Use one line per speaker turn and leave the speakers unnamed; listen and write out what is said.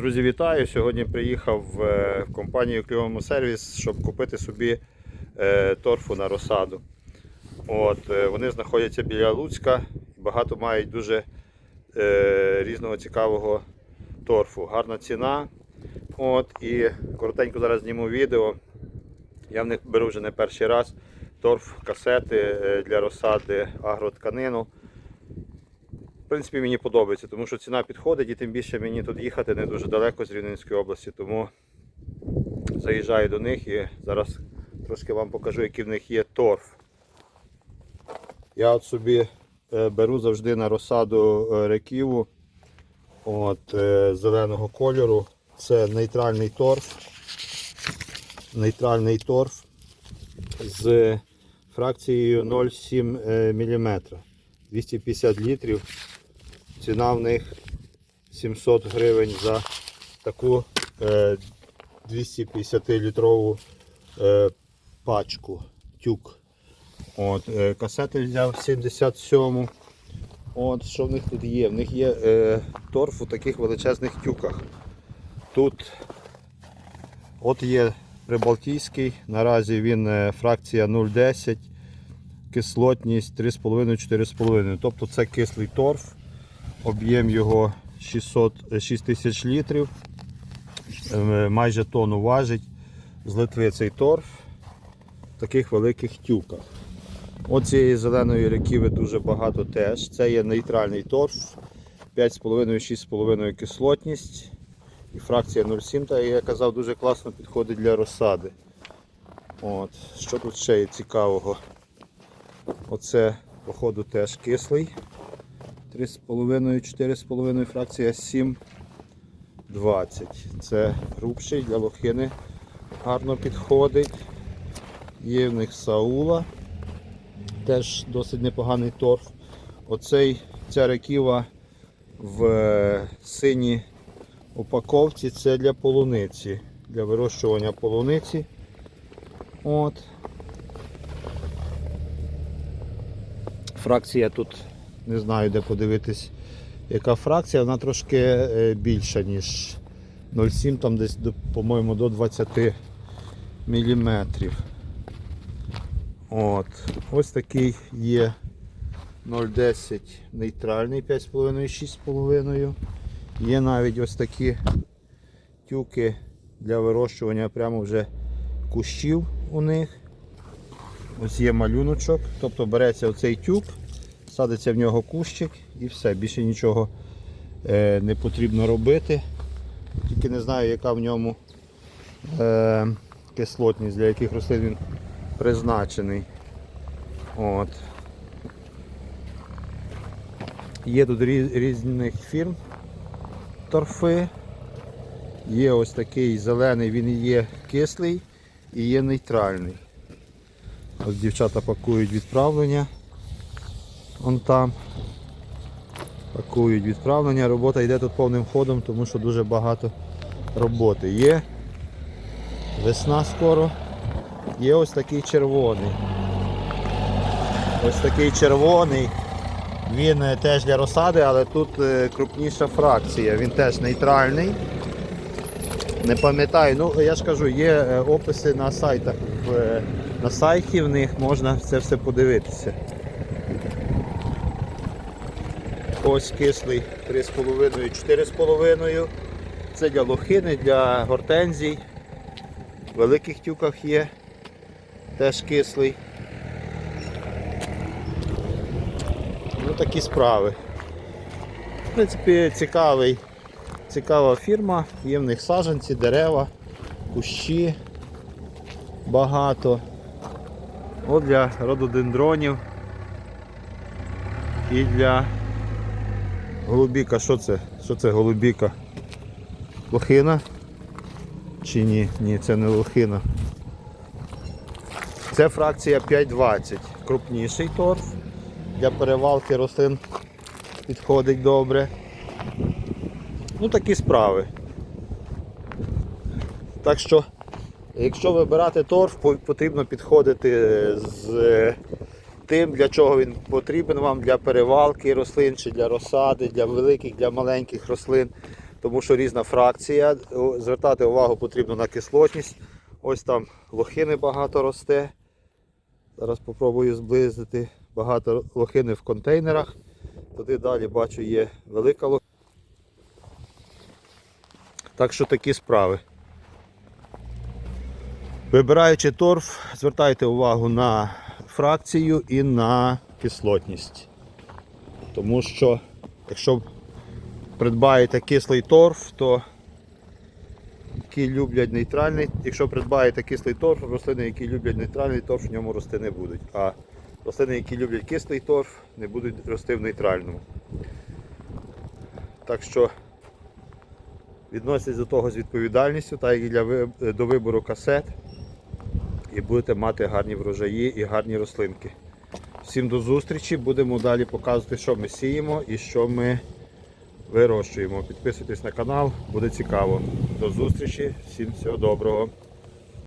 Друзі, вітаю! Сьогодні приїхав в е, компанію Кльовому сервіс, щоб купити собі е, торфу на розсаду. От, е, вони знаходяться біля Луцька і багато мають дуже різного цікавого торфу. Гарна ціна. От, і коротенько зараз зніму відео. Я в них беру вже не перший раз торф, касети для розсади агротканину. Принципі, мені подобається, тому що ціна підходить і тим більше мені тут їхати не дуже далеко з Рівненської області, тому заїжджаю до них і зараз трошки вам покажу, який в них є торф. Я от собі е, беру завжди на розсаду е, реківу от, е, зеленого кольору. Це нейтральний торф. Нейтральний торф з фракцією 0,7 мм. 250 літрів. Ціна в них 700 гривень за таку е, 250 літрову е, пачку тюк. От, е, касети взяв 77. От, що в них тут є? В них є е, торф у таких величезних тюках. Тут от є Прибалтійський, наразі він е, фракція 0,10, кислотність 3,5-4,5. Тобто це кислий торф, об'єм його 600, е, 6 тисяч літрів, е, майже тонну важить. З Литви цей торф в таких великих тюках. Оцієї зеленої реківи дуже багато теж. Це є нейтральний торф, 5,5-6,5 кислотність. І фракція 0,7, та я казав, дуже класно підходить для розсади. От. Що тут ще є цікавого? Оце, походу, теж кислий. 3,5-4,5 фракція 7,20. Це грубший для лохини гарно підходить. Є в них саула. Теж досить непоганий торф. Оцей ця реківа в е, синій упаковці це для полуниці, для вирощування полуниці. От. Фракція тут не знаю де подивитись, яка фракція, вона трошки е, більша, ніж 0,7, там десь, по-моєму, до 20 міліметрів. От. Ось такий є 0,10 нейтральний 5,5-6,5. Є навіть ось такі тюки для вирощування прямо вже кущів у них. Ось є малюночок, тобто береться оцей тюк, садиться в нього кущик і все, більше нічого е, не потрібно робити. Тільки не знаю, яка в ньому е, кислотність, для яких рослин він призначений. От. Є тут різ- різних фірм торфи. Є ось такий зелений, він є кислий і є нейтральний. Ось дівчата пакують відправлення. Вон там. Пакують відправлення. Робота йде тут повним ходом, тому що дуже багато роботи. Є весна скоро. Є ось такий червоний. Ось такий червоний. Він е, теж для розсади, але тут е, крупніша фракція. Він теж нейтральний. Не пам'ятаю, ну я ж кажу, є е, описи на сайтах. На сайті в них можна це все подивитися. Ось кислий 3,5-4,5. Це для лохини, для гортензій. В великих тюках є. Теж кислий. Ну такі справи. В принципі, цікавий, цікава фірма, є в них саджанці, дерева, кущі багато. От для рододендронів і для голубіка. Що це? Що це голубіка? Лохина? Чи ні? Ні, це не лохина. Це фракція 5,20. Крупніший торф для перевалки рослин підходить добре. Ну такі справи. Так що, якщо вибирати торф, потрібно підходити з тим, для чого він потрібен вам, для перевалки рослин чи для розсади, для великих, для маленьких рослин. тому що різна фракція. Звертати увагу потрібно на кислотність. Ось там лохини багато росте. Зараз спробую зблизити. Багато лохини в контейнерах. Туди далі бачу є велика лохина. Так що такі справи. Вибираючи торф, звертайте увагу на фракцію і на кислотність. Тому що якщо придбаєте кислий торф, то які люблять нейтральний, якщо придбаєте кислий торф, рослини, які люблять нейтральний торф, в ньому рости не будуть. А рослини, які люблять кислий торф, не будуть рости в нейтральному. Так що відноситесь до того з відповідальністю, так і для до вибору касет, і будете мати гарні врожаї і гарні рослинки. Всім до зустрічі, будемо далі показувати, що ми сіємо і що ми вирощуємо. Підписуйтесь на канал, буде цікаво. До зустрічі, всім всього доброго.